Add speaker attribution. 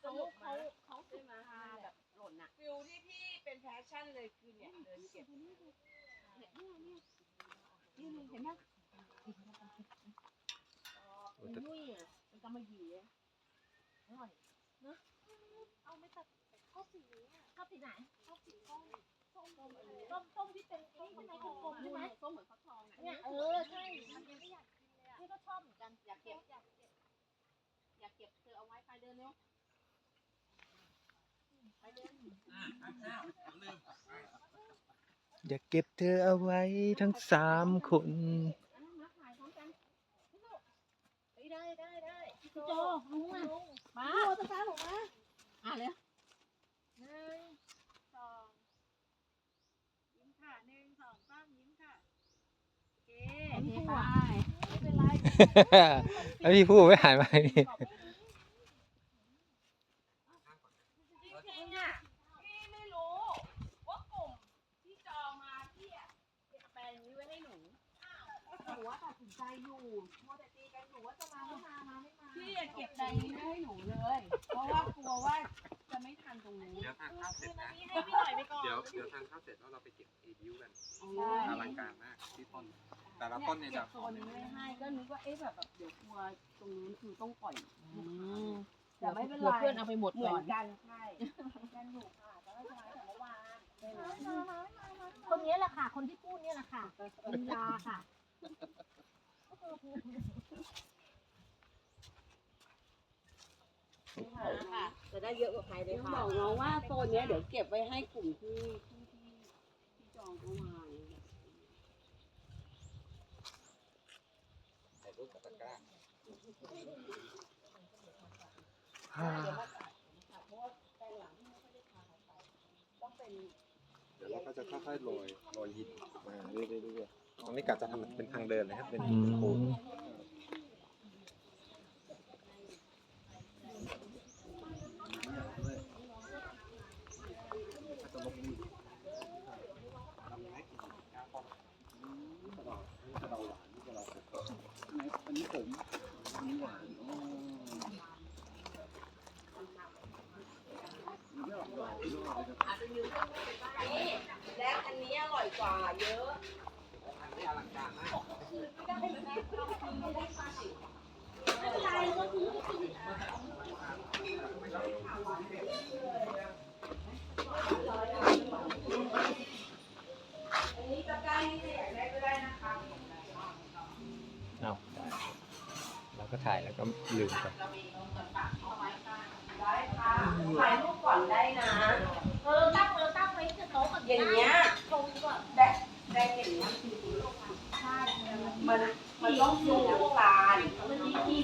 Speaker 1: เขาเขาเขาสุดพาแบบหล่นอะ
Speaker 2: ฟิลที่พี่เป็นแพชชั่นเลยคือเนี่ยเดินเก็บเนี่
Speaker 1: ยเห็นไหมนุ่ยอะมันกำมะหยี่อร่อยเนอะเอาไม่ตัดก็สีนี้ชอสีไหนชอบสีส้มส้มส้มส้มที่เป็นนี่ใช่ไหมกลมๆใช่ไหม
Speaker 2: ส้มเหมือนฟักทอง
Speaker 1: เนี่ยเออใช่ไม่อยากกินเลยอะพี่ก็ชอบเหมือนกัน
Speaker 2: อยากเก็บอยากเก็บอยากเก็บเธอเอาไว้ไปเดินเร็วไปเดิน
Speaker 3: อย่าเก็บเธอเอาไว้ทั้งสามคน
Speaker 1: ได้ได้ได้พี่โจ
Speaker 2: ลุง
Speaker 1: มา
Speaker 2: โจตะฟ้าผมมาอะเร็ว
Speaker 1: หนึ่ง
Speaker 2: สองยิ้มค่ะหนึ่งสองสามยิ้มค่ะโอเค
Speaker 1: โอเค
Speaker 2: ไป
Speaker 1: ไม่
Speaker 2: เป็นไร
Speaker 3: แล้วพี่พูดไม่หานี่
Speaker 2: จริงๆอะพี่ไม่รู้ว่ากลุ่มที่จองมาพี่อะเก็บแปลงนี้ไว้ให้หนู
Speaker 1: หนูว่าตัดสินใจ อยู่มัวแต่ตีกันอยู่ว่าจะมาไม่มามาไม่มา
Speaker 2: พี่อะเก็บแปลงนี้ไว้ให้หนูเลย เพราะว่ากลัวว่าจะไม่ทันตรงนี้
Speaker 4: เดี๋ยวทานข้าวเสร็จนะ
Speaker 1: ให้พี่หน่อยไปก่อน
Speaker 4: เดี๋ยวเดี๋ยวทานข้าวเสร็จแล้วเราไปเก็บเอดิวกัน
Speaker 2: ใช่
Speaker 4: อลังการมากที่ต้น แต่ละต้นเนี่ย
Speaker 2: เก็
Speaker 4: จะ
Speaker 2: บโซนนี้ไว้ให้ก็นึกว่าเอ๊ะแบบแบบเดี๋ยวกลัวตรงนู้นคือต้องปล่อยแต่ไม่เป็นไร
Speaker 1: เพื่อนเอาไปหมด
Speaker 2: เหมื
Speaker 1: ก่
Speaker 2: อ
Speaker 1: อน
Speaker 2: นกันใช่กันอยู่ค่ะแต่ไม่ใช่แต่เมื่อวานใช่ไหม
Speaker 1: คนนี้แหละค่ะ คนที่พูดเนี่ยแหละค่ะลีลาค่ะ
Speaker 2: ค่ะ
Speaker 1: จะได้เยอะกว่าใครเลย
Speaker 2: เดี๋ยว
Speaker 1: ค่ะ
Speaker 2: บอกน้องว่าโซนเนี้ยเดี๋ยวเก็บไว้ให้กลุ่มที่ที่ที่ที่จองเข้ามา
Speaker 4: ถ่ายรูปกับตะกร้าเดี๋ยวเราก็จะค่อยๆโรยโรยหินมาเรื่อยๆ ตรงนี้กะจะทำเป็นทางเดินเลยครับ เป็น
Speaker 3: อื
Speaker 4: โคน
Speaker 3: ม
Speaker 4: อันนี้ผมอันนี้หวาน
Speaker 2: และอันนี้อร่อยกว่าเยอะ
Speaker 4: อันนี้อลังการมาก
Speaker 2: อันนี้ตะกร้านี่อยากได้ก็ได้นะคะ
Speaker 3: เอาเราก็ถ่ายแล้วก็ลืมไป
Speaker 2: เรามีเงินฝากเข้าไว้ค่ะได้ค่ะถ่ายรูปก่อนได้นะ
Speaker 1: เออตั้งเราตั้งไว้ที่โต๊ะก่อน
Speaker 2: อย่างเงี้ย
Speaker 1: มันมัน
Speaker 2: ต้องดูทุกร้ายนมันมีที่